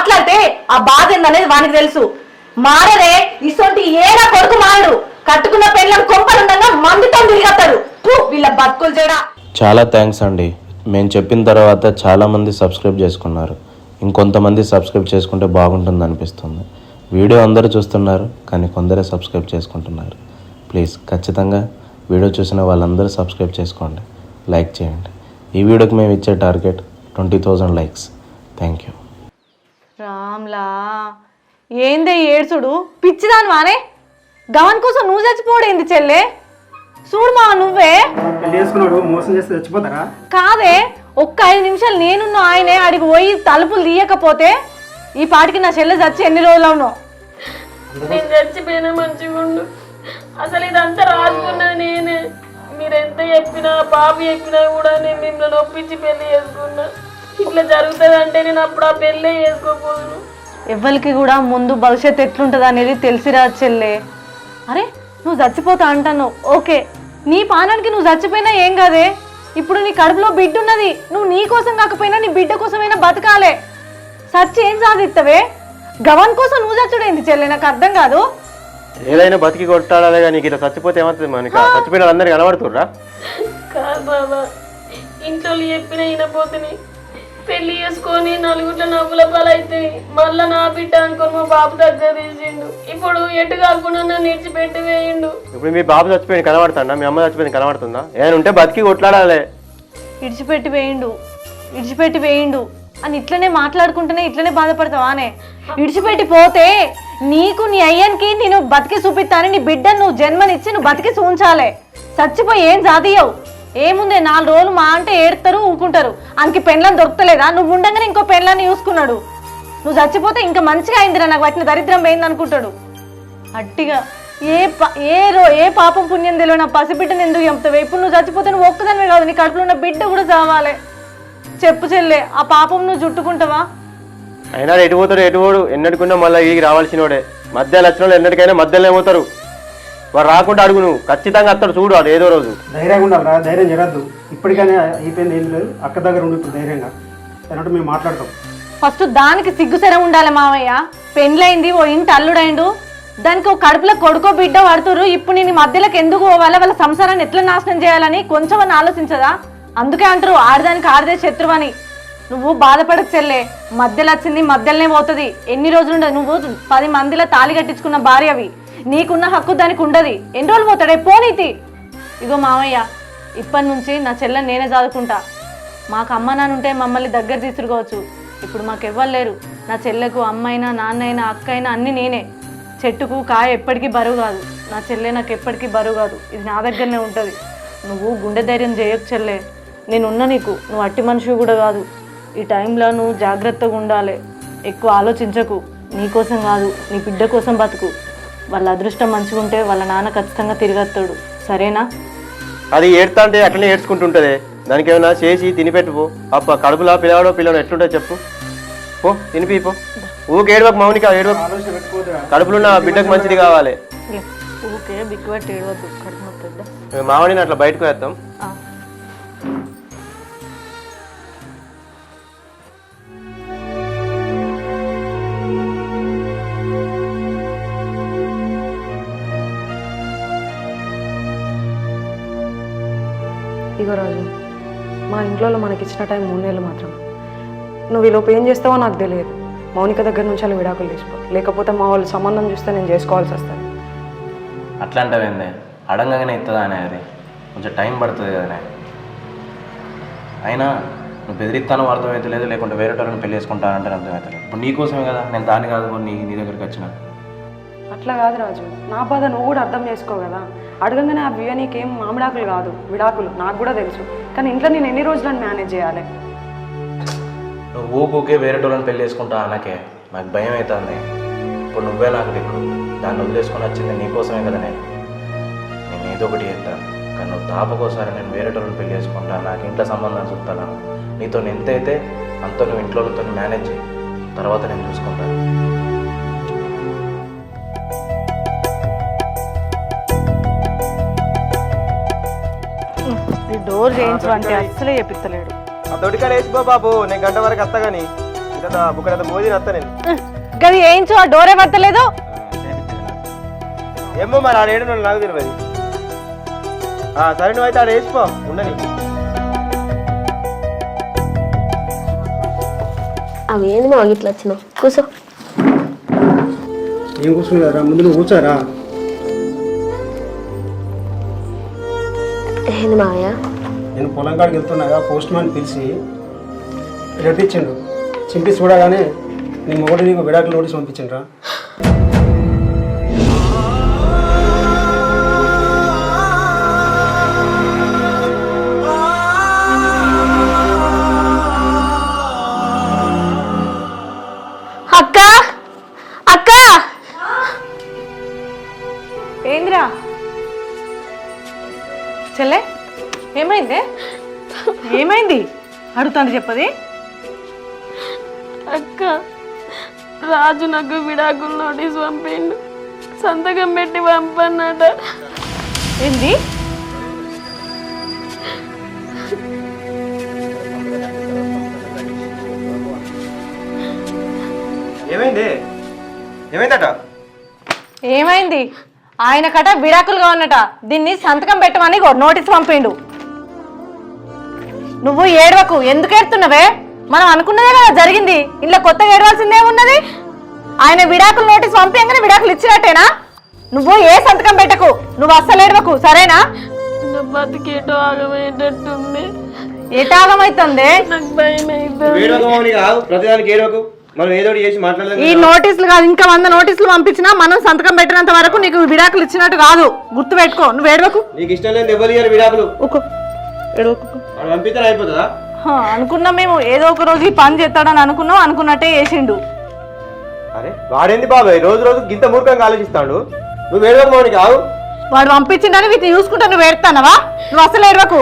మాట్లాడితే ఆ బాధ ఏందనేది వానికి తెలుసు. మారరే ఇసొంటి ఏడా కొడుకు మారడు? కట్టుకున్న పెళ్ళం కొంపలుండగా మందుతో తిరిగతాడు వీళ్ళ బతుకులు చేయడా చాలా థ్యాంక్స్ అండి. మేము చెప్పిన తర్వాత చాలామంది సబ్స్క్రైబ్ చేసుకున్నారు. ఇంకొంతమంది సబ్స్క్రైబ్ చేసుకుంటే బాగుంటుంది అనిపిస్తుంది. వీడియో అందరూ చూస్తున్నారు కానీ కొందరే సబ్స్క్రైబ్ చేసుకుంటున్నారు. ప్లీజ్ ఖచ్చితంగా వీడియో చూసిన వాళ్ళందరూ సబ్స్క్రైబ్ చేసుకోండి. లైక్ చేయండి. ఈ వీడియోకి మేము ఇచ్చే target twenty thousand likes. Thank you రామ్లా. ఏందే ఏడ్చుడు? పిచ్చిదాని మానే గవన్ కోసం నువ్వు చచ్చిపోడేంది చెల్లె? చూడు మా నువ్వే. చేసుకున్నాడు మోసం చేస్తే చచ్చిపోతారా కాదే ఒక్క ఐదు నిమిషాలు నేనున్న ఆయనే అడిగి పోయి తలుపులు తీయకపోతే ఈ పాటికి నా చెల్లె చచ్చి ఎన్ని రోజులు అవును నేను చచ్చిపోయినా మంచిగా ఉండు. అసలు ఇదంతా రాసుకున్నది నేనే. మీరు ఎంత చెప్పినా బాబు చెప్పినా కూడా నేను మిమ్మల్ని ఒప్పించి పెళ్ళి చేసుకున్నా. ఇట్లా జరుగుతుంది అంటే నేను అప్పుడు ఆ పెళ్ళే చేసుకోకూడదు ఎవ్వరికి కూడా ముందు భవిష్యత్తు ఎట్లుంటుంది అనేది తెలిసిరా చెల్లె? అరే నువ్వు చచ్చిపోతా అంటాను ఓకే నీ పానానికి నువ్వు చచ్చిపోయినా ఏం కాదే? ఇప్పుడు నీ కడుపులో బిడ్డ ఉన్నది. నువ్వు నీ కోసం కాకపోయినా నీ బిడ్డ కోసమైనా బతకాలే. సచ్చి ఏం సాధిస్తావే గవన్ కోసం నువ్వు చచ్చుడేంది చెల్లె? నాకు అర్థం కాదు. ఏదైనా బతికి కొట్టాడాలి కానీ నీకు ఇట్లా చచ్చిపోతే ఏమవుతుంది మనకి? చచ్చిపోయిన వాళ్ళందరికీ కనబడుతుర్రా కాదు బాబా ఇంట్లో చెప్పిన ఈయనపోతుని పెళ్ళి చేసుకొని నలుగుట్ల నవ్వుల పాలైతే మళ్ళా నా బిడ్డ అనుకొని మా బాబు దగ్గర తీసిండు. ఇప్పుడు ఎటు కాకుండా నన్ను ఇడిచిపెట్టి వేయిండు. ఇప్పుడు మీ బాబు చచ్చిపోయింది కనబడుతుందా? మీ అమ్మ చచ్చిపోయింది కనబడుతుందా? ఏమైనా ఉంటే బతికి కొట్లాడాలి. ఇడిచిపెట్టి వేయిండు. ఇడిచిపెట్టి వేయిండు. అని ఇట్లనే మాట్లాడుకుంటేనే ఇట్లనే బాధపడతావానే ఇడిచిపెట్టి పోతే నీకు నీ అయ్యానికి నేను బతికి చూపిస్తాను నీ బిడ్డను నువ్వు జన్మనిచ్చి నువ్వు బతికి చూంచాలే. చచ్చిపోయి ఏం సాధియవు ఏముంది నాలుగు రోజులు మా అంటే ఏడుతారు ఊకుంటారు ఆయనకి పెళ్ళని దొరకలేదా నువ్వు ఉండగానే ఇంకో పెన్లాన్ని చూసుకున్నాడు. నువ్వు చచ్చిపోతే ఇంకా మంచిగా అయిందిరా నాకు వాటిని దరిద్రం పోయింది అనుకుంటాడు అట్టిగా ఏ ఏ రో ఏ పాపం పుణ్యం తెలియని నా పసిబిడ్డను ఎందుకు చంపుతావు? ఇప్పుడు నువ్వు చచ్చిపోతే నువ్వు ఒక్కదానివే కాదు నీ కడుపులో ఉన్న బిడ్డ కూడా చావాలి. చెప్పు చెల్లె ఆ పాపం నువ్వు చుట్టుకుంటావా? అయినా ఎటు పోతాడు ఎటు పోడు ఎన్నటికున్నా మళ్ళీ ఈ రావాల్సినోడే. మధ్యలో వచ్చిన వాళ్ళు ఎన్నటికైనా మధ్యలో ఏమవుతారు వాడు రాకుండా అడుగు నువ్వు ఖచ్చితంగా అత్తడు చూడు వాడు ఏదో రోజు. ధైర్యంగా ఉండాలిరా ధైర్యం జరగద్దు ఇప్పటికైనా అయిపోయింది ఏం లేదు. అక్క దగ్గర ఉండి ఇప్పుడు ధైర్యంగా. అన్నట్టు మేము మాట్లాడతాం. ఫస్ట్ దానికి సిగ్గుసెర ఉండాలి మామయ్య పెండ్లైంది ఓ ఇంటి అల్లుడైండు. దానికి ఒక కడుపులో కొడుకో బిడ్డ పడుతురు ఇప్పుడు నేను ఈ మధ్యలోకి ఎందుకు పోవాలా? వాళ్ళ సంసారాన్ని ఎట్లా నాశనం చేయాలని కొంచెం అని ఆలోచించదా? అందుకే అంటారు ఆడదానికి ఆడదే శత్రువు అని నువ్వు బాధపడకు చెల్లే. మధ్యలో వచ్చింది మధ్యలోనే పోతుంది. ఎన్ని రోజులు ఉండదు నువ్వు పది మందిలో తాళి కట్టించుకున్న భార్యవి. నీకున్న హక్కు దానికి ఉండదు. ఎన్ని రోజులు పోతాడే? పోనీతి ఇగో మామయ్య ఇప్పటి నుంచి నా చెల్లెని నేనే చదువుకుంటా మాకు అమ్మ నాన్న ఉంటే మమ్మల్ని దగ్గర తీసుకోవచ్చు ఇప్పుడు మాకు ఎవ్వరు లేరు. నా చెల్లెకు అమ్మైనా నాన్నైనా అక్క అయినా అన్నీ నేనే. చెట్టుకు కాయ ఎప్పటికీ బరువు కాదు. నా చెల్లె నాకు ఎప్పటికీ బరువు కాదు. ఇది నా దగ్గరనే ఉంటుంది. నువ్వు గుండె ధైర్యం చేయకు చెల్లె. నేను నీకు. నువ్వు అట్టి మనిషి కూడా కాదు. ఈ టైంలో నువ్వు జాగ్రత్తగా ఉండాలి. ఎక్కువ ఆలోచించకు. నీ కోసం కాదు. నీ బిడ్డ కోసం బతుకు. వాళ్ళ అదృష్టం మంచిగా ఉంటే వాళ్ళ నాన్న ఖచ్చితంగా తిరిగొస్తాడు. సరేనా? అది ఏడుతా అంటే అట్లనే ఏడ్చుకుంటుంటుంది. దానికి ఏమైనా చేసి తినిపెట్టు పో. అప్ప కడుపులో పిల్లవాడో పిల్లడో ఎట్లుంటుంది చెప్పు. పో తినిపి పో. ఊకే ఏడవకు మౌనిక ఏడవకు. ఆలోచన పెట్టుకోవద్దురా కడుపులో ఉన్న బిడ్డకు మంచిది కావాలి. ఊకే బిగ్గు పెట్టి ఏడవద్దు అట్లా బయటకు వేస్తాం ఇంట్లో మనకి ఇచ్చిన టైం మూడు నెలలు మాత్రం నువ్వు ఈలోపు ఏం చేస్తావో నాకు తెలియదు. మౌనిక దగ్గర నుంచి అలా విడాకులు తీసుకో. లేకపోతే మా వాళ్ళు సంబంధం చూస్తే నేను చేసుకోవాల్సి వస్తుంది. అట్లా అంటావేందే అడంగానే ఇస్తుందా అనే అది? కొంచెం టైం పడుతుంది కదా అయినా నువ్వు బెదిరిస్తాను అర్థమైతే లేదు లేకుంటే వేరే వాళ్ళని పెళ్ళి చేసుకుంటానంటే అర్థమవుతలేదు ఇప్పుడు నీకోసమే కదా నేను దాన్ని కాదు నీ నీ దగ్గరికి వచ్చిన. అట్లా కాదు రాజు. నా బాధ నువ్వు కూడా అర్థం చేసుకో కదా. అడగంగానే ఆ వ్యూ నీకేం మామిడాకులు కాదు. విడాకులు. నాకు కూడా తెలుసు. కానీ ఇంట్లో నేను ఎన్ని రోజులను మేనేజ్ చేయాలి? నువ్వు ఊపుకే వేరే వాళ్ళని పెళ్ళి చేసుకుంటా అనకే నాకు భయం అవుతుంది ఇప్పుడు నువ్వే నాకు దిక్కు. దాన్ని వదిలేసుకొని వచ్చింది నీకోసమే కదా నేను. నేను ఏదో ఒకటి చేస్తాను కానీ నువ్వు తాపకోసారి నేను వేరే వాళ్ళని పెళ్ళి చేసుకుంటా. నాకు ఇంట్లో సంబంధం చూస్తాను? నీతో ఎంత అయితే అంత నువ్వు ఇంట్లో మేనేజ్ చేయి. తర్వాత నేను చూసుకుంటాను డోర్ చేయించు అంటే అస్సలే చెప్పిస్తలేడు ఆ తొడికాడ వేసిపో బాబు నేను గంట వరకు వస్తా కానీ ఇంకా బుక్కడ మోదీ వస్తా నేను. గది వేయించు ఆ డోరే పడతలేదు. ఏమో మరి ఆడ ఏడు నాకు తెలియదు. ఆ, సరే నువ్వు అయితే ఆడ వేసిపో ఉండని. అవి ఏంది మా ఇట్లా వచ్చినావు కూర్చో ఏం కూర్చుని కదరా ముందు నువ్వు కూర్చోరా. ఏంది మావయ్య? నేను పొలం కాడికి వెళ్తున్నాగా పోస్ట్ మ్యాన్ పిలిచి లెటర్ చింపి చూడగానే నీ మొగుడు నీకు విడాకులు నోటీస్ పంపించిండ్రా. అక్క! అడుగుతాను చెప్పది. అక్క రాజు నాకు విడాకులు నోటీస్ పంపిండు. సంతకం పెట్టి పంపన్నట ఏంది? ఏమైంది? ఏమైందట? ఏమైంది? ఆయన కట విడాకులుగా ఉన్నట. దీన్ని సంతకం పెట్టమని నోటీస్ పంపిండు. నువ్వు ఏడవకు. ఎందుకు ఏడుతున్నావే? మనం అనుకున్నదే కదా జరిగింది. ఇలా కొత్తగా ఏడవలసిందే ఉన్నది. ఆయన విడాకులు నోటీస్ పంపించగానే విడాకులు ఇచ్చినట్టేనా? నువ్వు ఏ సంతకం పెట్టకు. నువ్వు అస్సలు ఏడవకు. సరేనా? బతికేటో ఎటాగమైతుంది ప్రతిదానికి ఏడవకు. మనం ఏదో చేసి ఈ నోటీసులు కాదు. ఇంకా వంద నోటీసులు పంపించినా మనం సంతకం పెట్టినంత వరకు నీకు విడాకులు ఇచ్చినట్టు కాదు. గుర్తు పెట్టుకో నువ్వు ఏడవకు. నీకు ఇష్టం లేదు ఎవరు విడాకులు. ఏడవకు. అయిపోతుందా? హా, అనుకున్నాం మేము. ఏదో ఒక రోజు ఈ పని చేస్తాడని అనుకున్నాం అనుకున్నట్టే చేసిండు. అరే వాడేంది బాబాయ్ రోజు రోజు గింత మూర్ఖంగా ఆలోచిస్తాడు. నువ్వు వేడవకు మౌనికి ఆవు వాడు పంపించిండని వీటిని చూసుకుంటా నువ్వు ఏడుతానవా? నువ్వు అసలు ఏడవకు.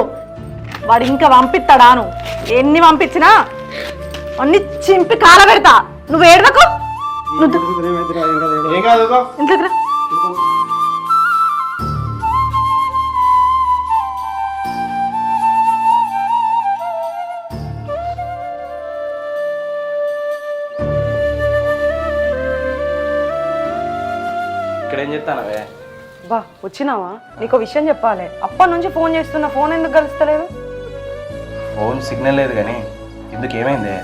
వాడు ఇంకా పంపిస్తాడా నువ్వు ఎన్ని పంపించినా అన్ని చింపి కాల పెడతా. నువ్వు ఏడవకు. ఏమైందిరా ఏం చెప్తానవే బా వచ్చినావా? నీకు విషయం చెప్పాలి. అప్పటి నుంచి ఫోన్ చేస్తున్నా ఫోన్ ఎందుకు కలుస్తలేదు? ఫోన్ సిగ్నల్ లేదు కానీ ఎందుకు ఏమైంది?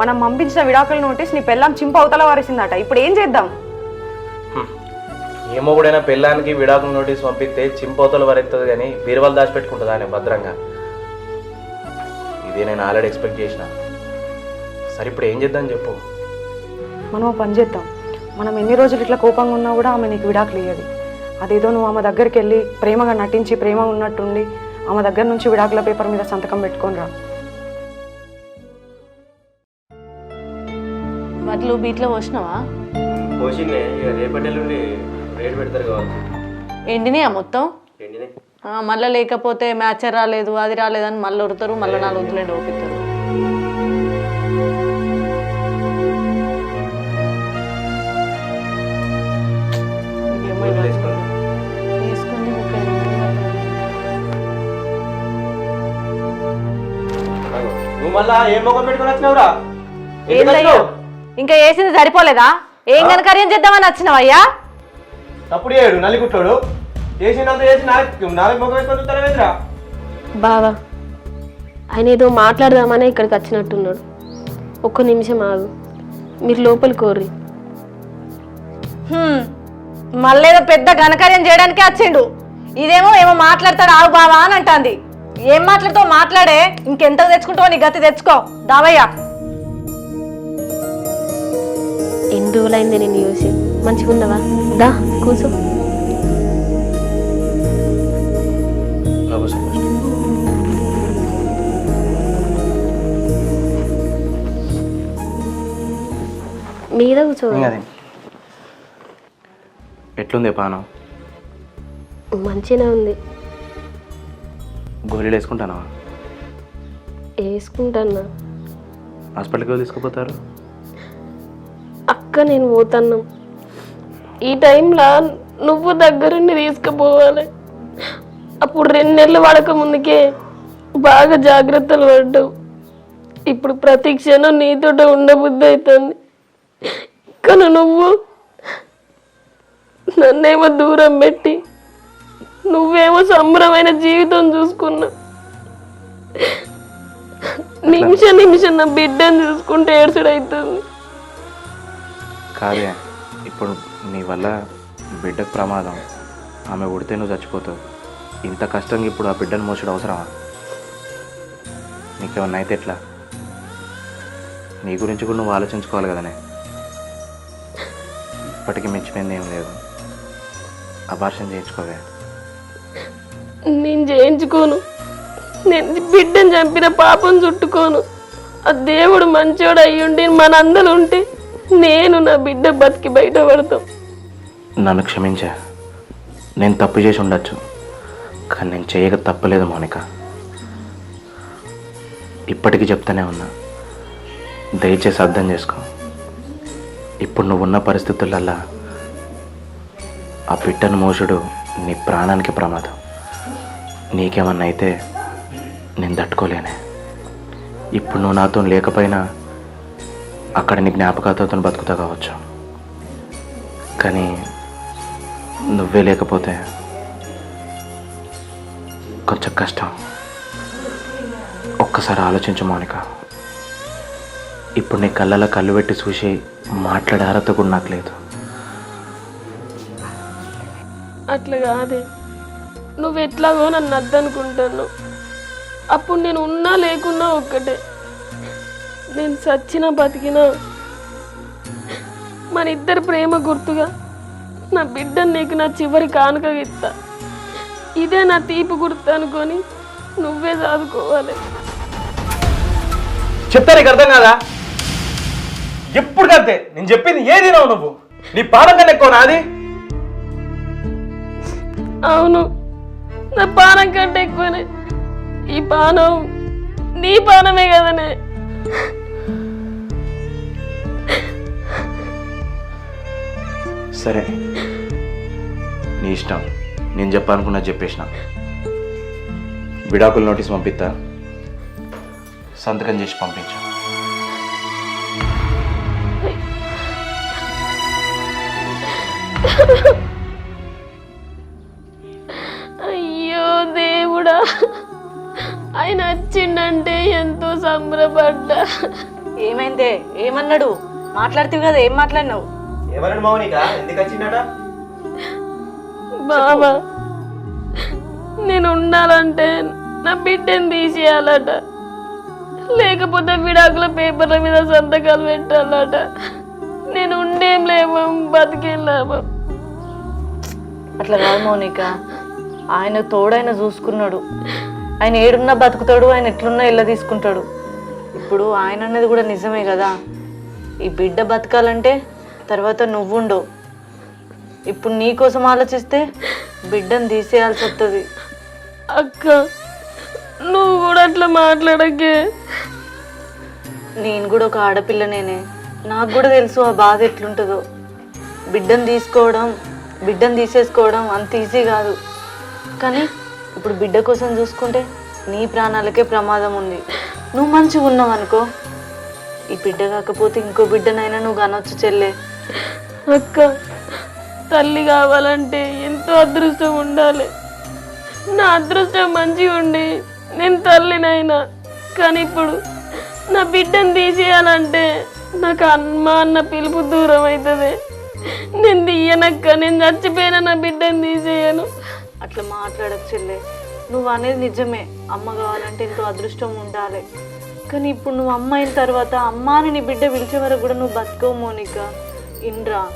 మనం పంపించిన విడాకుల నోటీస్ నీ పెళ్ళాం చింప అవతల వారేసిందట. ఇప్పుడు ఏం చేద్దాం? ఏమో కూడా పెళ్ళానికి విడాకుల నోటీస్ పంపిస్తే చింపోతలు వరెత్తుంది కానీ బీరువాలు దాచిపెట్టుకుంటుంది ఆయన భద్రంగా. ఇది నేను ఆల్రెడీ ఎక్స్పెక్ట్ చేసిన. సరే ఇప్పుడు ఏం చేద్దాం చెప్పు. మనం పని చేద్దాం. మనం ఎన్ని రోజులు ఇట్లా కోపంగా ఉన్నా కూడా ఆమె నీకు విడాకులు ఇయ్యదు. అదేదో నువ్వు ఆమె దగ్గరికి వెళ్ళి ప్రేమగా నటించి ప్రేమ ఉన్నట్టుండి ఆమె దగ్గర నుంచి విడాకుల పేపర్ మీద సంతకం పెట్టుకొని రా. వడ్లు బీట్లో పోసినావా? పోసిందే ఇక రేపటి నుండి రేటు పెడతారు కావచ్చు. ఎండినాయా మొత్తం? మళ్ళా లేకపోతే మ్యాచర్ రాలేదు అది రాలేదని మళ్ళీ ఉడతారు మళ్ళీ నాలుగు వద్దులేండి ఓపిస్తారు మళ్ళా ఏం మొఖం పెట్టుకొని వచ్చినావురా? ఎందుకు ఏందయ్యా? వచ్చినావు? ఇంకా వేసింది సరిపోలేదా? ఏం కనకర్యం చేద్దామని వచ్చినావయ్యా? తప్పుడు చేయడు నల్లికుట్టాడు చేసినంత చేసి నాకు నాలుగు మొఖం వేసుకొని చూస్తారా బావా ఆయన ఏదో మాట్లాడదామనే ఇక్కడికి వచ్చినట్టున్నాడు. ఒక్క నిమిషం ఆగు. మీరు లోపలి కోర్రి హ్మ్. మళ్ళేదో పెద్ద ఘనకార్యం చేయడానికే వచ్చిండు. ఇదేమో ఏమో మాట్లాడతాడు ఆవు బావా అని అంటాంది. ఏం మాట్లాడుతావు మాట్లాడే? ఇంకెంత తెచ్చుకుంటావు నీ గతి తెచ్చుకో. దావయ్యా. ఎన్ని రోజులైంది నేను చూసి? మంచిగా ఉండవా దా కూర్చో. సంతోష్. మీద కూర్చో. ఏం కాదు. ఎట్లుంది పానం? మంచిగానే ఉంది. గోళీలు వేసుకుంటానా? వేసుకుంటాన్నా హాస్పిటల్కి తీసుకుపోతారు? అక్క నేను పోతాను. ఈ టైంలో నువ్వు దగ్గరుండి తీసుకుపోవాలి. అప్పుడు రెండు నెలలు పడక ముందుకే బాగా జాగ్రత్తలు పడ్డావు. ఇప్పుడు ప్రతి క్షణం నీతోటే ఉండబుద్ధి అవుతుంది. కానీ నువ్వు నన్నేమో దూరం పెట్టి నువ్వేమో సంబరమైన జీవితం చూసుకున్నా. నిమిషం నిమిషం నా బిడ్డను చూసుకుంటే ఏడ్చుడవుతుంది కాదే ఇప్పుడు నీ వల్ల బిడ్డకు ప్రమాదం. ఆమె ఉడితే నువ్వు చచ్చిపోతావు. ఇంత కష్టంగా ఇప్పుడు ఆ బిడ్డను మోసడం అవసరమా? నీకేమన్నా అయితే ఎట్లా? నీ గురించి కూడా నువ్వు ఆలోచించుకోవాలి కదనే. ఇప్పటికీ మించిపోయింది ఏం లేదు అబార్షన్ చేయించుకోవే. నేను చేయించుకోను నేను బిడ్డను చంపిన పాపం చుట్టుకోను. ఆ దేవుడు మంచోడు అయ్యుండి మనందరూ ఉంటే నేను నా బిడ్డ బతికి బయటపడతాం. నన్ను క్షమించా. నేను తప్పు చేసి ఉండొచ్చు. కానీ నేను చేయక తప్పలేదు మౌనిక. ఇప్పటికీ చెప్తానే ఉన్నా. దయచేసి అర్థం చేసుకో. ఇప్పుడు నువ్వు ఉన్న పరిస్థితులల్లా ఆ పిట్టను మోసుడు నీ ప్రాణానికి ప్రమాదం. నీకేమన్నా అయితే నేను తట్టుకోలేనే. ఇప్పుడు నువ్వు నాతో లేకపోయినా అక్కడ నీ జ్ఞాపకాలతో బతుకుతా కావచ్చు. కానీ నువ్వే లేకపోతే కొంచెం కష్టం. ఒక్కసారి ఆలోచించు మౌనిక. ఇప్పుడు నీ కళ్ళలో కళ్ళు పెట్టి చూసి మాట్లాడే అర్హత కూడా నాకు లేదు. అట్లా కాదే. నువ్వు ఎట్లాగో నన్ను అద్దనుకుంటాను. అప్పుడు నేను ఉన్నా లేకున్నా ఒక్కటే. నేను చచ్చినా బతికినా మన ఇద్దరి ప్రేమ గుర్తుగా నా బిడ్డను నీకు నా చివరి కానుక ఇస్తా. ఇదే నా తీపి గుర్తు అనుకొని నువ్వే చదువుకోవాలి చెప్తా నీకు అర్థం కాదా? ఎప్పుడు కంతే నేను చెప్పింది ఏది నువ్వు నీ పానం కన్నా ఎక్కువ నాది? అవును. నా పానం కంటే ఎక్కువనే. ఈ పానం నీ పానమే కదనే. సరే. నీ ఇష్టం. నేను చెప్పాలనుకున్నా చెప్పేసిన. విడాకుల నోటీస్ పంపిస్తా సంతకం చేసి పంపించు. అయ్యో. ఆయన వచ్చిండంటే ఎంతో సంబరపడ్డా. ఏమైందే? ఏమన్నాడు? మాట్లాడుతీవి కదా ఏం మాట్లాడినావు? మౌనిక ఎందుకు బాబా నేను ఉండాలంటే నా బిడ్డని తీసేయాలట. లేకపోతే విడాకుల పేపర్ల మీద సంతకాలు పెట్టాలట. నేను ఉండేం లేమం బతికేం లాభం అట్లా కాదు మౌనిక. ఆయన తోడైన చూసుకున్నాడు. ఆయన ఏడున్నా బతుకుతాడు ఆయన ఎట్లున్నా ఇళ్ళ తీసుకుంటాడు. ఇప్పుడు ఆయన అన్నది కూడా నిజమే కదా. ఈ బిడ్డ బతకాలంటే తర్వాత నువ్వుండవు. ఇప్పుడు నీ కోసం ఆలోచిస్తే బిడ్డను తీసేయాల్సి వస్తుంది అక్క నువ్వు కూడా అట్లా మాట్లాడకే. నేను కూడా ఒక ఆడపిల్లనేనే. నాకు కూడా తెలుసు ఆ బాధ ఎట్లుంటుందో. బిడ్డను తీసుకోవడం బిడ్డను తీసేసుకోవడం అంత ఈజీ కాదు. కానీ ఇప్పుడు బిడ్డ కోసం చూసుకుంటే నీ ప్రాణాలకే ప్రమాదం ఉంది. నువ్వు మంచిగా ఉన్నావు అనుకో. ఈ బిడ్డ కాకపోతే ఇంకో బిడ్డనైనా నువ్వు కనొచ్చు చెల్లే. అక్క తల్లి కావాలంటే ఎంతో అదృష్టం ఉండాలి. నా అదృష్టం మంచిగా ఉండి నేను తల్లినైనా కానీ ఇప్పుడు నా బిడ్డను తీసేయాలంటే నాకు అమ్మ అన్న పిలుపు దూరం అవుతుంది నేను తీయనక్క నేను చచ్చిపోయినా నా బిడ్డను తీసేయను. అట్లా మాట్లాడకు చెల్లె నువ్వు అనేది నిజమే. అమ్మ కావాలంటే ఎంతో అదృష్టం ఉండాలి. కానీ ఇప్పుడు నువ్వు అమ్మ అయిన తర్వాత అమ్మ అని నీ బిడ్డ పిలిచే వరకు కూడా నువ్వు బతుకవు మోనిక. ఇండ్రా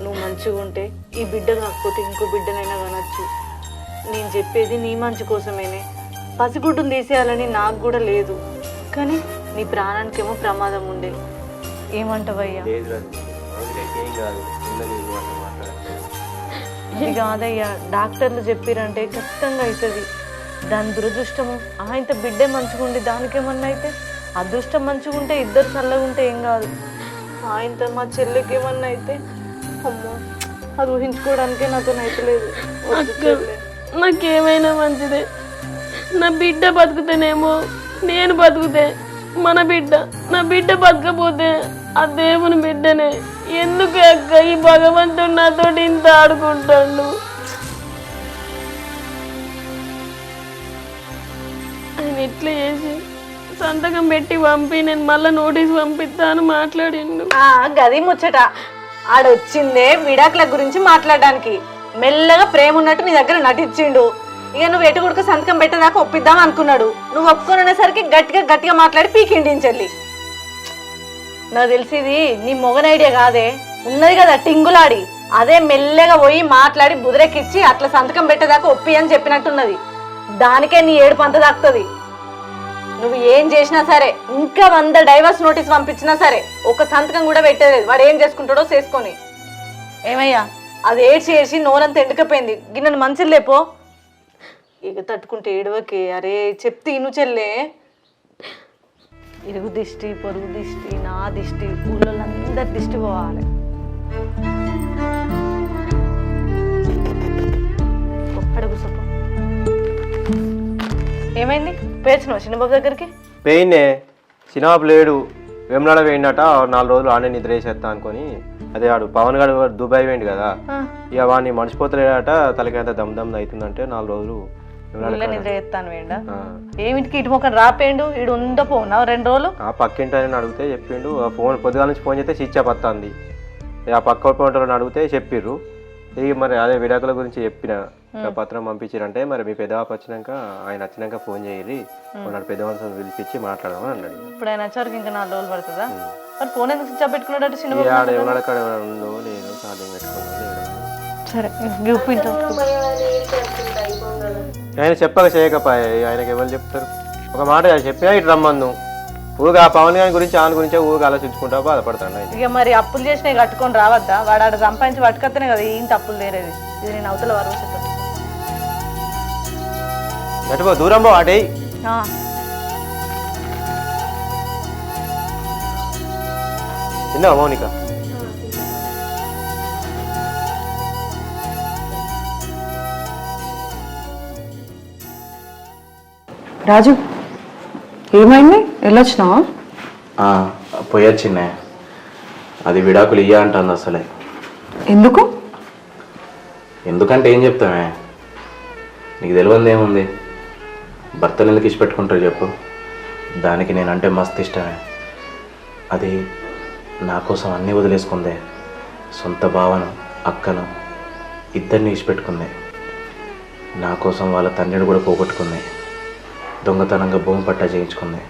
నువ్వు మంచిగా ఉంటే ఈ బిడ్డ కాకపోతే ఇంకో బిడ్డనైనా కనొచ్చు. నేను చెప్పేది నీ మంచి కోసమేనే. పసిగుడ్డును తీసేయాలని నాకు కూడా లేదు. కానీ నీ ప్రాణానికేమో ప్రమాదం ఉండే. ఏమంటావయ్యా? ఇది కాదయ్యా. డాక్టర్లు చెప్పిరంటే ఖచ్చితంగా అవుతుంది దాని దురదృష్టము ఆయనతో బిడ్డే మంచిగుండి దానికేమన్నా అయితే? అదృష్టం మంచిగుంటే ఇద్దరు చల్లగా ఉంటే ఏం కాదు. ఆయనతో మా చెల్లెకి ఏమన్నా అయితే? అమ్మో అది ఊహించుకోవడానికే నాతో అయితలేదు. నాకేమైనా మంచిదే. నా బిడ్డ బతుకుతేనేమో నేను బతుకుతే మన బిడ్డ నా బిడ్డ బతకపోతే ఆ దేవుని బిడ్డనే ఎందుకు అక్క? ఈ భగవంతుడు నాతో ఇంత ఆడుకుంటాడు. ఆయన ఎట్లా చేసి సంతకం పెట్టి పంపి నేను మళ్ళీ నోటీస్ పంపిస్తా అని మాట్లాడిండు. ఆ గది ముచ్చట. ఆడొచ్చిందే విడాకుల గురించి మాట్లాడడానికి. మెల్లగా ప్రేమ ఉన్నట్టు నీ దగ్గర నటించిండు. ఇక నువ్వు ఎటు కొడుకు సంతకం పెట్టేదాకా ఒప్పిద్దాం అనుకున్నాడు. నువ్వు ఒప్పుకొని గట్టిగా గట్టిగా మాట్లాడి పీకిండించెల్లి నాకు తెలిసి ఇది నీ మొగన్ ఐడియా కాదే. ఉన్నది కదా టింగులాడి. అదే మెల్లగా పోయి మాట్లాడి బుదిరెక్కిచ్చి అట్లా సంతకం పెట్టేదాకా ఒప్పి అని చెప్పినట్టున్నది. దానికే నీ ఏడు పంత దాక్తుంది. నువ్వు ఏం చేసినా సరే ఇంకా వంద డైవర్స్ నోటీస్ పంపించినా సరే ఒక సంతకం కూడా పెట్టలేదు వాడు ఏం చేసుకుంటాడో చేసుకొని. ఏమయ్యా? అది ఏడ్చి ఏడ్చి నోరంతా ఎండుకపోయింది గిన్నెను మంచిది లేపో. ఇక తట్టుకుంటే ఏడవకే. అరే చెప్తే ఇను చెల్లే. ఇరుగు దిష్టి పొరుగు దిష్టి నా దిష్టి ఊళ్ళో అందరి దిష్టి పోవాలి. అడుగు సొప్ప. ఏమైంది? పేర్చినావు చిన్నబాబు దగ్గరికి? పెయిన్నే. సినిమాపు లేడు. వెమ్లాడ వేయిండట నాలుగు రోజులు ఆడే నిద్ర వేసేస్తా అనుకొని. అదే ఆడు పవన్ గారు దుబాయ్ వేయండి కదా. ఇక వాడిని మర్చిపోతలేడట తలకైతే దమ్ దమ్ అవుతుందంటే నాలుగు రోజులు ఊళ్ళో నిద్ర ఎత్తాను వేండా. ఏమిటికి ఇటు మొక్కను రాపేండు ఇడు ఉందా పోనావు రెండు రోజులు? ఆ పక్కింటి ఆయన అడిగితే చెప్పిండు ఆ ఫోన్ పొద్దుగాల నుంచి ఫోన్ చేస్తే ఆఫ్ వస్తుంది. ఆ పక్క పంటలను అడిగితే చెప్పిర్రు. ఇక మరి అదే విడాకుల గురించి చెప్పిన పత్రం పంపించారంటే మరి మీ పెద్దవాపు వచ్చినాక ఆయన వచ్చినాక ఫోన్ చేయరి ఉన్నాడు పెద్ద మనుషులు పిలిపించి మాట్లాడమని అన్నాడు. ఇప్పుడు ఆయన వచ్చారు ఇంకా నాలుగు రోజులు పడుతుందా? మరి ఫోన్ ఎందుకు స్విచ్ పెట్టుకున్నాడు చిన్న ఉండు నేను ఛార్జింగ్ పెట్టుకున్నాను లేడు. సరే చూపించు ఆయన చెప్పక చేయకపాయే ఆయనకి ఎవరు చెప్తారు? ఒక మాట చెప్పినా ఇటు రమ్మను ఊగా ఆ పవన్ గారి గురించి ఆయన గురించే ఊగా ఆలోచించుకుంటా బాధపడతాను ఇక మరి అప్పులు చేసినవి కట్టుకొని రావద్దా? వాడు ఆడ సంపాదించి పట్టుకొస్తేనే కదా ఏం తప్పులు తీరేది ఇది నేను అవతల చెప్తాను గట్టిపో దూరం పో అటే తిన్నావా మౌనిక? రాజు ఏమైంది? వెళ్ళొచ్చినావా ఆ, పోయొచ్చిందే అది విడాకులు ఇయ్య అంటుంది అసలే. ఎందుకు? ఎందుకంటే ఏం చెప్తామే? నీకు తెలియంది ఏముంది? భర్తను ఎందుకు ఇచ్చి పెట్టుకుంటారు చెప్పు. దానికి నేనంటే మస్తు ఇష్టమే. అది నా కోసం అన్నీ వదిలేసుకుందే. సొంత భావను అక్కను ఇద్దరిని ఇచ్చిపెట్టుకుంది నా కోసం వాళ్ళ తండ్రిని కూడా పోగొట్టుకుంది. దొంగతనంగా భూమి పట్టా చేయించుకుంది.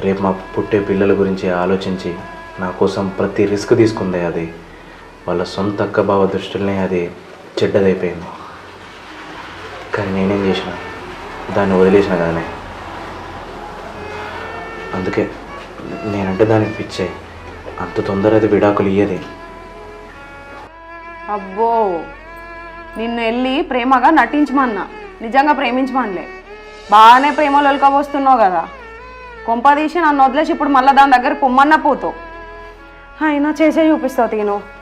రేపు మా పుట్టే పిల్లల గురించి ఆలోచించి నా కోసం ప్రతి రిస్క్ తీసుకుంది అది. వాళ్ళ సొంత అక్క బావ దృష్టిలోనే అది చెడ్డదైపోయింది. కానీ నేనేం చేసిన దాన్ని వదిలేసిన కానీ అందుకే నేనంటే దానికి పిచ్చే అంత తొందర అది విడాకులు ఇయ్యది. అబ్బో నిన్ను వెళ్ళి ప్రేమగా నటించమన్నా. నిజంగా ప్రేమించమనిలే. బాగానే ప్రేమలో వస్తున్నావు కదా. కొంపదీసి నన్ను వదిలేసి ఇప్పుడు మళ్ళీ దాని దగ్గర కొమ్మన్న పోతావు అయినా చేసే చూపిస్తావు తీను.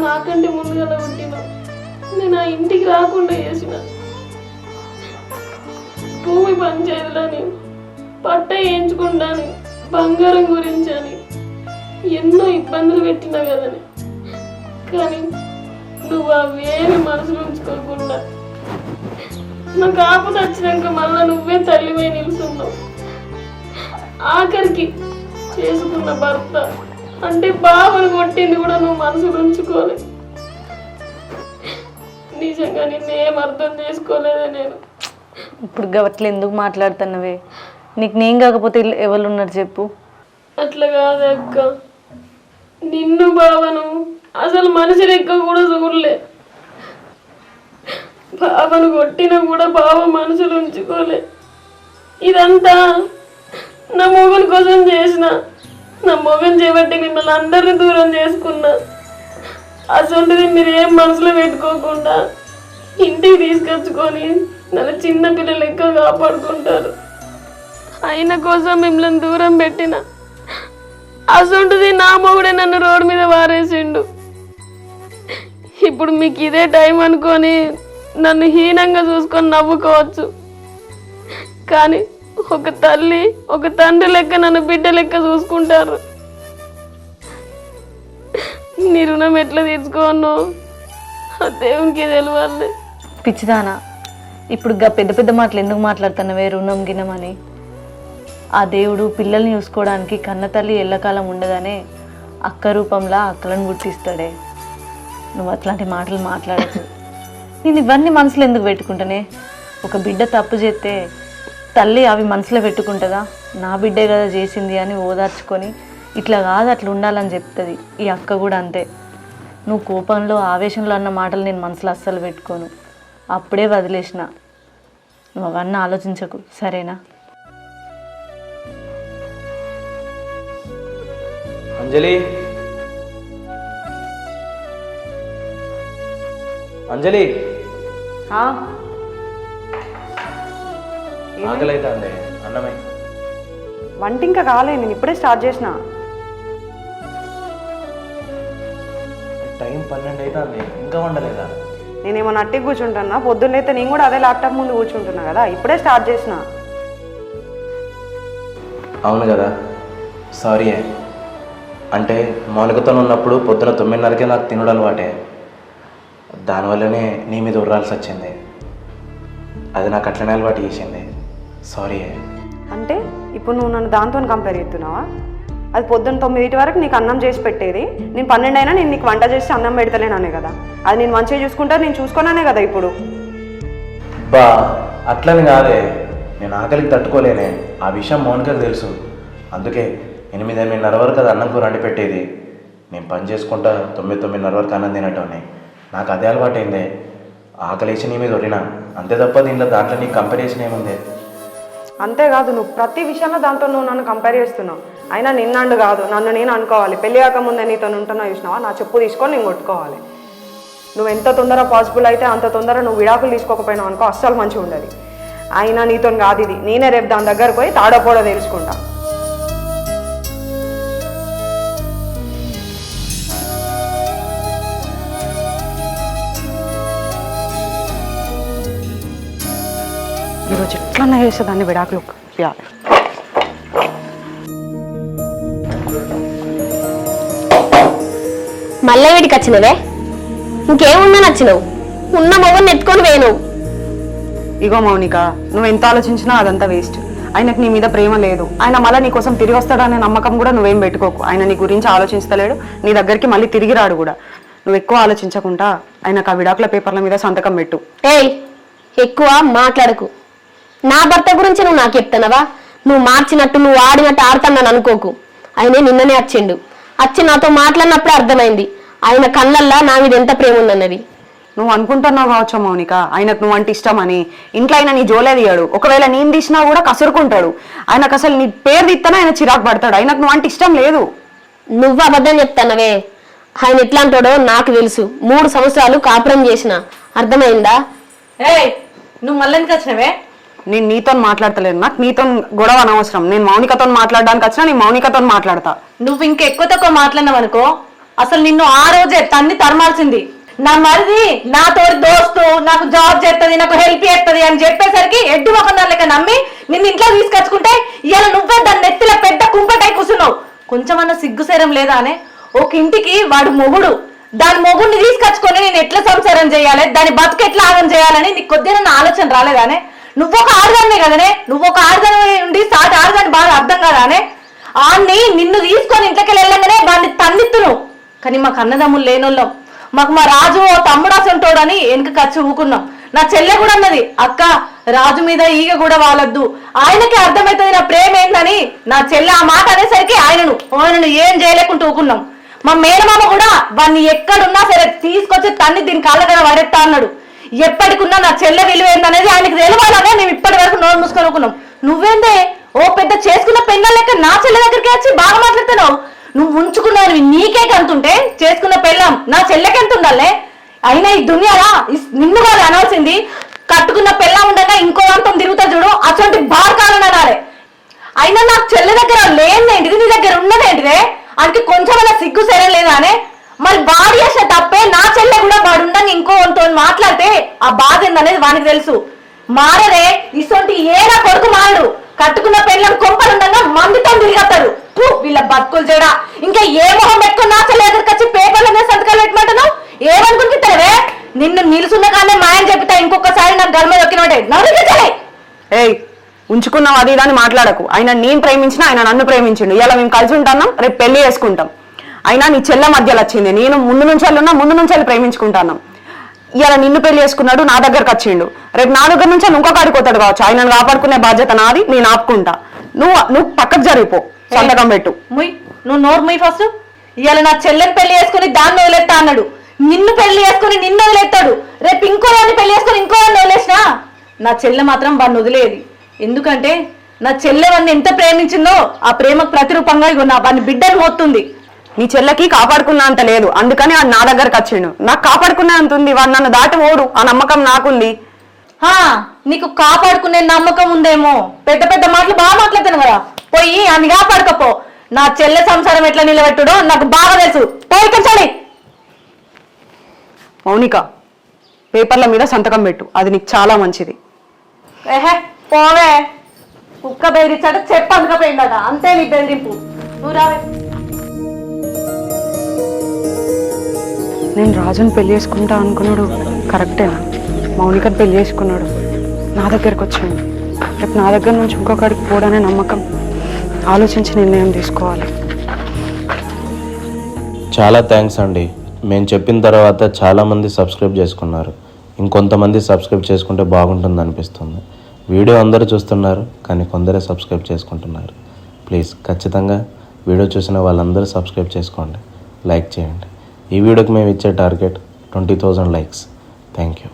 నాకంటే ముందుగా పుట్టిన నేను ఆ ఇంటికి రాకుండా చేసిన. భూమి పంచాయతీలని పట్ట వేయించుకుంటాను బంగారం గురించి అని ఎన్నో ఇబ్బందులు పెట్టినా కదని. కానీ నువ్వు అవేమి మనసులో ఉంచుకోకుండా నాకు ఆపద వచ్చినాక మళ్ళా నువ్వే తల్లివై నిలుస్తున్నావు. ఆఖరికి చేసుకున్న భర్త అంటే బావను కొట్టింది కూడా నువ్వు మనసులో ఉంచుకోలే నిజంగా నిన్ను ఏం అర్థం చేసుకోలేదే నేను. ఇప్పుడు గవట్లు ఎందుకు మాట్లాడుతున్నవే? నీకు నేను కాకపోతే ఎవరు ఉన్నారు చెప్పు. అట్లా కాదే అక్క. నిన్ను బావను అసలు మనిషి లెక్క కూడా చూడలే. బావను కొట్టినా కూడా బావ మనసులో ఉంచుకోలే. ఇదంతా నా మొగన్ కోసం చేసిన నా మొగం చేయబట్టి మిమ్మల్ని అందరినీ దూరం చేసుకున్నా. అసొంటిది మీరు ఏం మనసులో పెట్టుకోకుండా ఇంటికి తీసుకొచ్చుకొని నన్ను చిన్న పిల్లలు కాపాడుకుంటారు. ఆయన కోసం మిమ్మల్ని దూరం పెట్టిన. అసొంటిది నా మొగుడే నన్ను రోడ్డు మీద వారేసిండు. ఇప్పుడు మీకు ఇదే టైం అనుకొని నన్ను హీనంగా చూసుకొని నవ్వుకోవచ్చు. కానీ ఒక తల్లి ఒక తండ్రి లెక్క నన్ను బిడ్డ లెక్క చూసుకుంటారు. నీ రుణం ఎట్లా తీర్చుకోను ఆ దేవునికి తెలియాలి పిచ్చిదానా ఇప్పుడు గా పెద్ద పెద్ద మాటలు ఎందుకు మాట్లాడుతున్నావే రుణం గినమని ఆ దేవుడు పిల్లల్ని చూసుకోవడానికి కన్న తల్లి ఎల్లకాలం ఉండదనే అక్క రూపంలో అక్కలను గుర్తిస్తాడే. నువ్వు అట్లాంటి మాటలు మాట్లాడచ్చు నేను ఇవన్నీ మనసులో ఎందుకు పెట్టుకుంటానే? ఒక బిడ్డ తప్పు చేస్తే తల్లి అవి మనసులో పెట్టుకుంటుందా? నా బిడ్డే కదా చేసింది అని ఓదార్చుకొని ఇట్లా కాదు అట్లా ఉండాలని చెప్తుంది. ఈ అక్క కూడా అంతే. నువ్వు కోపంలో ఆవేశంలో అన్న మాటలు నేను మనసులో అస్సలు పెట్టుకోను. అప్పుడే వదిలేసిన. నువ్వు అవన్నీ ఆలోచించకు. సరేనా? అంజలి? అంజలి? ఆకలి అవుతుంది అన్నమే. వంట ఇంకా కాలే నేను ఇప్పుడే స్టార్ట్ చేసిన. టైం పన్నెండు అవుతుంది ఇంకా వండలేదా? నేనేమో నట్టి కూర్చుంటున్నా పొద్దున్నైతే నేను కూడా అదే ల్యాప్టాప్ ముందు కూర్చుంటున్నా కదా ఇప్పుడే స్టార్ట్ చేసిన. అవును కదా సారీ అంటే మౌలికతో ఉన్నప్పుడు పొద్దున తొమ్మిదిన్నరకే నాకు తినడం అలవాటే. దానివల్లనే నీ మీద ఉర్రాల్సి వచ్చింది అది నాకు అట్లనే అలవాటు చేసింది. సారీ. అంటే ఇప్పుడు నువ్వు నన్ను దాంతో కంపేర్ చేస్తున్నావా? అది పొద్దున్న తొమ్మిదింటి వరకు నీకు అన్నం చేసి పెట్టేది. నేను పన్నెండు అయినా నేను నీకు వంట చేసి అన్నం పెడతలేననే కదా. అది నేను మంచిగా చూసుకుంటా నేను చూసుకున్నానే కదా ఇప్పుడు. బా అట్లని కాదే. నేను ఆకలికి తట్టుకోలేనే. ఆ విషయం మౌనికకు తెలుసు. అందుకే ఎనిమిది ఎనిమిదిన్నర వరకు అది అన్నం కూర వండి పెట్టేది. నేను పని చేసుకుంటా తొమ్మిది తొమ్మిదిన్నర వరకు అన్నం తినటోని నాకు అదే అలవాటైందే. ఆకలేసి నీ మీద వరినా అంతే తప్ప దీంట్లో దాంట్లో నీకు కంపారిజన్ ఏముంది? అంతేకాదు నువ్వు ప్రతి విషయంలో దాంతో నువ్వు నన్ను కంపేర్ చేస్తున్నావు. అయినా నిన్నండు కాదు నన్ను నేను అనుకోవాలి. పెళ్ళి కాకముందే నీతో ఉంటున్నా చూసినావా? నా చెప్పు తీసుకొని నేను కొట్టుకోవాలి. నువ్వు ఎంత తొందర పాసిబుల్ అయితే అంత తొందర నువ్వు విడాకులు తీసుకోకపోయినావు అనుకో అస్సలు మంచిగా ఉండదు. అయినా నీతో కాదు ఇది. నేనే రేపు దాని దగ్గరకు పోయి తాడపోడో తెలుసుకుంటా. ఎట్లన్నా చేసేదాన్ని విడాకులు ఇవ్వాలి మళ్ళీ వీడికి వచ్చినవే? ఇంకేమున్నా నచ్చినవు? ఉన్న మొగని ఎత్తుకొని వేయను. ఇగో మౌనిక నువ్వు ఎంత ఆలోచించినా అదంతా వేస్ట్. ఆయనకు నీ మీద ప్రేమ లేదు. ఆయన మళ్ళీ నీ కోసం తిరిగి వస్తాడనే నమ్మకం కూడా నువ్వేం పెట్టుకోకు. ఆయన నీ గురించి ఆలోచిస్తలేడు. నీ దగ్గరికి మళ్ళీ తిరిగి రాడు కూడా. నువ్వు ఎక్కువ ఆలోచించకుండా ఆయనకు ఆ విడాకుల పేపర్ల మీద సంతకం పెట్టు. ఏయ్ ఎక్కువ మాట్లాడకు. నా భర్త గురించి నువ్వు నాకు చెప్తానవా? నువ్వు మార్చినట్టు నువ్వు ఆడినట్టు ఆడుతున్నాను అనుకోకు. ఆయనే నిన్ననే వచ్చిండు వచ్చి నాతో మాట్లాడినప్పుడే అర్థమైంది. ఆయన కళ్ళల్లా నా మీద ఎంత ప్రేమ ఉందన్నది. నువ్వు అనుకుంటున్నావు కావచ్చు మౌనిక. ఆయనకు నువ్వు అంటే ఇష్టం అని ఇంట్లో ఆయన నీ జోలే తీయడు. ఒకవేళ నేను తీసినా కూడా కసురుకుంటాడు. ఆయనకు అసలు నీ పేరు తీస్తానే ఆయన చిరాకు పడతాడు. ఆయనకు నువ్వు అంటే ఇష్టం లేదు. నువ్వు అబద్ధం చెప్తానవే. ఆయన ఎట్లాంటాడో నాకు తెలుసు. మూడు సంవత్సరాలు కాపురం చేసిన. అర్థమైందా? ఏయ్ నువ్వు మళ్ళీ ఎందుకు వచ్చినవే? నేను నీతో మాట్లాడతలేను. నాకు నీతో గొడవ అనవసరం. నేను మౌనికతో మాట్లాడడానికి వచ్చినా నేను మౌనికతో మాట్లాడతా. నువ్వు ఇంకెక్కువ తక్కువ మాట్లాడినావు అనుకో అసలు నిన్ను ఆ రోజే తన్ని తరమాల్సింది. నా మరిది నా దోస్తు నాకు జాబ్ చేస్తుంది నాకు హెల్ప్ చేస్తుంది అని చెప్పేసరికి ఎడ్డు ఒక లెక్క నమ్మి నిన్ను ఇంట్లో తీసుకొచ్చుకుంటే ఇవాళ నువ్వే దాని నెత్తిలో పెద్ద కుంపటై కూర్చున్నావు. కొంచెమన్నా సిగ్గుసేరం లేదా అనే? ఒక ఇంటికి వాడు మొగుడు. దాని మొగుడిని తీసుకొచ్చుకొని నేను ఎట్లా సంసారం చేయాలి? దాని బతుకు ఎట్లా ఆగం చేయాలని నీకు కొద్దిగా ఆలోచన రాలేదానే నువ్వు ఒక ఆడదాన్నే కదనే? నువ్వు ఒక ఆడదాని ఉండి సాటి ఆడదాని బాగా అర్థం కాదానే? ఆన్ని నిన్ను తీసుకొని ఇంట్లోకి వెళ్ళగానే వాడిని తన్నిత్తును. కానీ మాకు అన్నదమ్ములు లేనోళ్ళం. మాకు మా రాజు ఓ తమ్ముడు అసంటోడు అని వెనక ఖర్చు ఊకున్నాం. నా చెల్లె కూడా అన్నది అక్క రాజు మీద ఈగ కూడా వాలద్దు. ఆయనకి అర్థమవుతుంది నా ప్రేమ ఏందని. నా చెల్లె ఆ మాట అనేసరికి ఆయనను ఆయనను ఏం చేయలేకుండా ఊకున్నాం. మా మేనమామ కూడా వాడిని ఎక్కడున్నా సరే తీసుకొచ్చి తన్ని దీని కాళ్ళ దగ్గర పడేస్తా అన్నాడు. ఎప్పటికున్నా నా చెల్లె విలువ ఏందనేది ఆయనకి తెలియాలనే మేము ఇప్పటి వరకు నోరు మూసుకొని నువ్వేందే? ఓ పెద్ద చేసుకున్న పెళ్ళ లెక్క నా చెల్లె దగ్గరికి వచ్చి బాగా మాట్లాడుతున్నావు. నువ్వు ఉంచుకున్నావు నీకే కంతుంటే చేసుకున్న పెళ్ళం నా చెల్లెకి ఎంత ఉండాలే అయినా ఈ దునియాలా? ఇస్- నిన్ను కాదు అనాల్సింది. కట్టుకున్న పెళ్ళం ఉండగా ఇంకో అంతం తిరుగుతా చూడు అటువంటి బాధకాలను అనాలి. అయినా నాకు చెల్లె దగ్గర లేనిదేంటిది నీ దగ్గర ఉన్నదేంటిదే? అందుకే కొంచెం అలా లేదా అనే మరి భార్య చేసిన తప్పే నా చెల్లె కూడా వాడు ఉండని ఇంకో వంతో మాట్లాడితే ఆ బాధ ఏందనేది వానికి తెలుసు. మారదే ఇసొంటి ఏరా కొడుకు మారడు. కట్టుకున్న పెళ్ళం కొంపలుండగా మందితో తిరిగతాడు తూ, వీళ్ళ బతుకులు చేయడా ఇంకా ఏ మొహం పెట్టుకుని నా చెల్లె ఎదురుకొచ్చి పేపర్ల మీద సంతకాలు పెట్టమంటున్నావు? ఏమనుకుంటున్నావే నిన్ను నిలుసున్న కానీ మాయం చెప్తా ఇంకొకసారి నాకు గల్మ దొక్కినట్టే నవ్వు ఏయ్ ఉంచుకున్నాం అది ఇదని మాట్లాడకు. ఆయన నేను ప్రేమించిన ఆయన నన్ను ప్రేమించిండు. ఇలా మేము కలిసి ఉంటాం రేపు పెళ్ళి చేసుకుంటాం. అయినా నీ చెల్ల మధ్యలో వచ్చింది. నేను ముందు నుంచి ఉన్నా ముందు నుంచి వెళ్ళి ప్రేమించుకుంటాను. ఇలా నిన్ను పెళ్ళి చేసుకున్నాడు నా దగ్గరకు వచ్చిండు. రేపు నా దగ్గర నుంచి ఇంకొక ఆడికి పోతాడు కావచ్చు. ఆయనను కాపాడుకునే బాధ్యత నాది నేను ఆపుకుంటా. నువ్వు నువ్వు పక్కకు జరిగిపో. సంతకం పెట్టు. ముయ్ నువ్వు నోరు ముయ్ ఫస్ట్ ఇవాళ నా చెల్లెని పెళ్ళి చేసుకుని దాన్ని వదిలేస్తా అన్నాడు. నిన్ను పెళ్ళి చేసుకుని నిన్ను వదిలేస్తాడు. రేపు ఇంకో దాన్ని పెళ్ళి చేసుకుని ఇంకో దాన్ని వదిలేసినా? నా చెల్లె మాత్రం వాడిని వదిలేది. ఎందుకంటే నా చెల్లె వాడిని ఎంత ప్రేమించిందో ఆ ప్రేమకు ప్రతిరూపంగా ఇగో నా వాడిని బిడ్డను మోస్తుంది నీ చెల్లెకి కాపాడుకున్నా అంత లేదు. అందుకని వాడు నా దగ్గరకు వచ్చిండు. నాకు కాపాడుకునే అంత ఉంది. వాడు నన్ను దాటి ఓడు ఆ నమ్మకం నాకుంది. హా నీకు కాపాడుకునే నమ్మకం ఉందేమో. పెద్ద పెద్ద మాటలు బాగా మాట్లాడుతాను కదా. పోయి అని కాపాడుకపో. నా చెల్లె సంసారం ఎట్లా నిలబెట్టుడో నాకు బాగా తెలుసు. పోయి మౌనిక పేపర్ల మీద సంతకం పెట్టు. అది నీకు చాలా మంచిది. ఏహే పోవే. కుక్క బెదిరించాడు చెప్పు అందుకపోయిందట. అంతే నీ బెదిరింపు. నువ్వు రావే. నేను రాజుని పెళ్ళి చేసుకుంటా అనుకున్నాడు. కరెక్టేనా? మౌనికని పెళ్ళి చేసుకున్నాడు. నా దగ్గరకు వచ్చాడు. రేపు నా దగ్గర నుంచి ఇంకొకడికి పోడనే నమ్మకం. ఆలోచించి నిర్ణయం తీసుకోవాలి. చాలా థ్యాంక్స్ అండి. మేము చెప్పిన తర్వాత చాలామంది సబ్స్క్రైబ్ చేసుకున్నారు. ఇంకొంతమంది సబ్స్క్రైబ్ చేసుకుంటే బాగుంటుంది అనిపిస్తుంది. వీడియో అందరూ చూస్తున్నారు కానీ కొందరే సబ్స్క్రైబ్ చేసుకుంటున్నారు. ప్లీజ్ ఖచ్చితంగా వీడియో చూసిన వాళ్ళందరూ సబ్స్క్రైబ్ చేసుకోండి. లైక్ చేయండి. ఈ వీడియోకి మేము ఇచ్చే target twenty thousand likes. Thank you